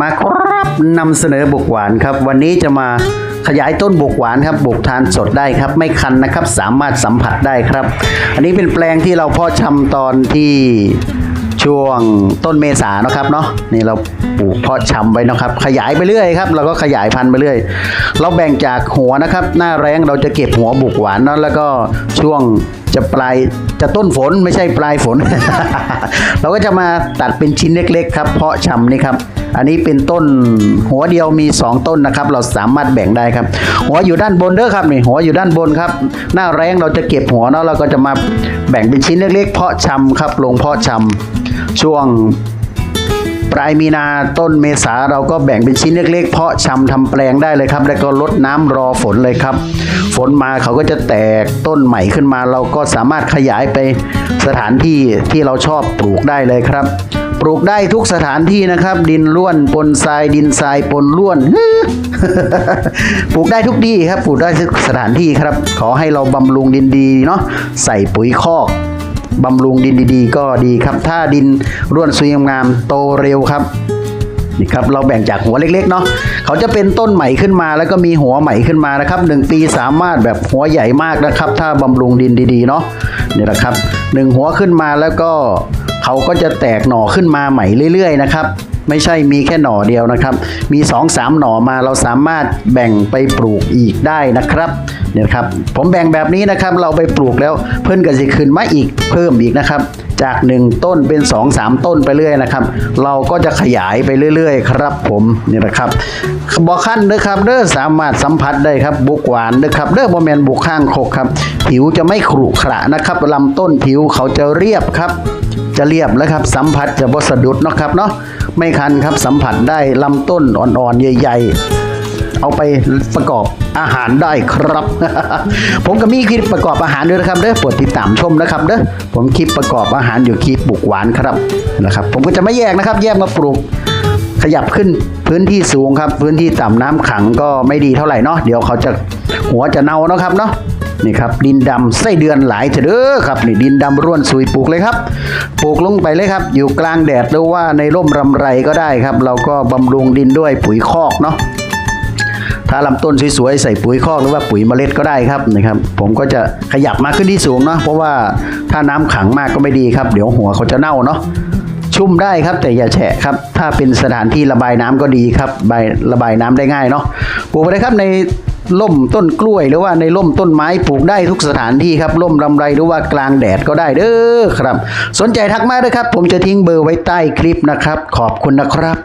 มาครับนำเสนอบุกหวานครับ วันนี้จะมาขยายต้นบุกหวานครับบุกทานสดได้ครับ ไม่คันนะครับ สามารถสัมผัสได้ครับ อันนี้เป็นแปลงที่เราเพาะชำตอนที่ช่วงต้นเมษานะครับเนาะนี่เราปลูกเพาะชำไว้นะครับ ขยายไปเรื่อยครับเราก็ขยายพันธุ์ไปเรื่อย เราแบ่งจากหัวนะครับ หน้าแรงเราจะเก็บหัวบุกหวานเนาะแล้วก็ช่วง จะปลายจะต้นฝนไม่ใช่ปลายฝน เราก็จะมาตัดเป็นชิ้นเล็กๆครับ เพาะชำนี่ครับ อันนี้เป็นต้นหัวเดียวมี 2 ต้นนะครับ เราสามารถแบ่งได้ครับ หัวอยู่ด้านบนเด้อครับนี่หัวอยู่ด้านบนครับ หน้าแรงเราจะเก็บหัวเนาะเราก็จะมาแบ่งเป็นชิ้นเล็กๆ เพาะชำครับลงเพาะชำช่วง ปลายมีนาต้นเมษาเราก็แบ่งเป็นชิ้นเล็กๆ เพาะชำทำแปลงได้เลยครับ แล้วก็ลดน้ำรอฝนเลยครับ ฝนมาเขาก็จะแตกต้นใหม่ขึ้นมา เราก็สามารถขยายไปสถานที่ที่เราชอบปลูกได้เลยครับปลูกได้ทุกสถานที่นะครับ ดินล้วนปนทรายดินทรายปนล้วนปลูกได้ทุกที่ครับปลูกได้ทุกสถานที่ครับ ขอให้เราบำรุงดินดีเนาะใส่ปุ๋ยคอก บำรุงดินดีๆ ก็ดีครับ ถ้าดินร่วนซุยงามๆโตเร็วครับนี่ครับเราแบ่งจากหัวเล็กๆเนาะเขาจะเป็นต้นใหม่ขึ้นมา แล้วก็มีหัวใหม่ขึ้นมานะครับหนึ่งปีสามารถแบบหัวใหญ่มากนะครับ ถ้าบำรุงดินดีๆเนาะนี่แหละครับหนึ่งหัวขึ้นมาแล้วก็เขาก็จะแตกหน่อขึ้นมาใหม่เรื่อยๆนะครับไม่ใช่มีแค่หน่อเดียวนะครับ มี2อสามหน่อมาเราสามารถแบ่งไปปลูกอีกได้นะครับ นี่ยครับผมแบ่งแบบนี้นะครับเราไปปลูกแล้วเพิ่นก็จะขึ้นมาอีกเพิ่มอีกนะครับ จาก 1 ต้นเป็น 2 3 ต้นไปเรื่อยนะครับ เราก็จะขยายไปเรื่อย ๆ ครับผมนี่แหละครับบอขั้นเด้อครับเด้อสามารถสัมผัสได้ครับบุกหวานเด้อครับเด้อบอแมนบุกข้างคกครับ ผิวจะไม่ขรุขระนะครับลำต้นผิวเขาจะเรียบครับ จะเรียบแล้วครับสัมผัสจะบสะดุดเนาะครับเนาะไม่คันครับสัมผัสได้ลำต้นอ่อนๆใหญ่ ๆ เอาไปประกอบอาหารได้ครับ ผมก็มีคลิปประกอบอาหารด้วยนะครับเด้อโปรดติดตามชมนะครับเด้อผมคลิปประกอบอาหารอยู่คลิปปลูกหวานครับนะครับ ผมก็จะไม่แยกนะครับ แยกมาปลูกขยับขึ้นพื้นที่สูงครับ พื้นที่ต่ำน้ำขังก็ไม่ดีเท่าไหร่เนาะเดี๋ยวเขาจะหัวจะเน่าเนาะครับเนาะนี่ครับดินดำไส้เดือนหลายเถอะเด้อครับนี่ดินดำร่วนสุยปลูกเลยครับ ปลูกลงไปเลยครับ อยู่กลางแดดหรือว่าในร่มรำไรก็ได้ครับ เราก็บำรุงดินด้วยปุ๋ยคอกเนาะ ถ้าลำต้นสวยๆใส่ปุ๋ยคอกหรือว่าปุ๋ยเมล็ดก็ได้ครับนะครับ ผมก็จะขยับมาขึ้นที่สูงเนาะเพราะว่าถ้าน้ำขังมากก็ไม่ดีครับ เดี๋ยวหัวเขาจะเน่าเนาะชุ่มได้ครับแต่อย่าแฉะครับ ถ้าเป็นสถานที่ระบายน้ำก็ดีครับใบระบายน้ำได้ง่ายเนาะปลูกไปเลยครับในร่มต้นกล้วยหรือว่าในร่มต้นไม้ปลูกได้ทุกสถานที่ครับร่มลำไรหรือว่ากลางแดดก็ได้เด้อครับ สนใจทักมาด้วยครับ ผมจะทิ้งเบอร์ไว้ใต้คลิปนะครับ ขอบคุณนะครับ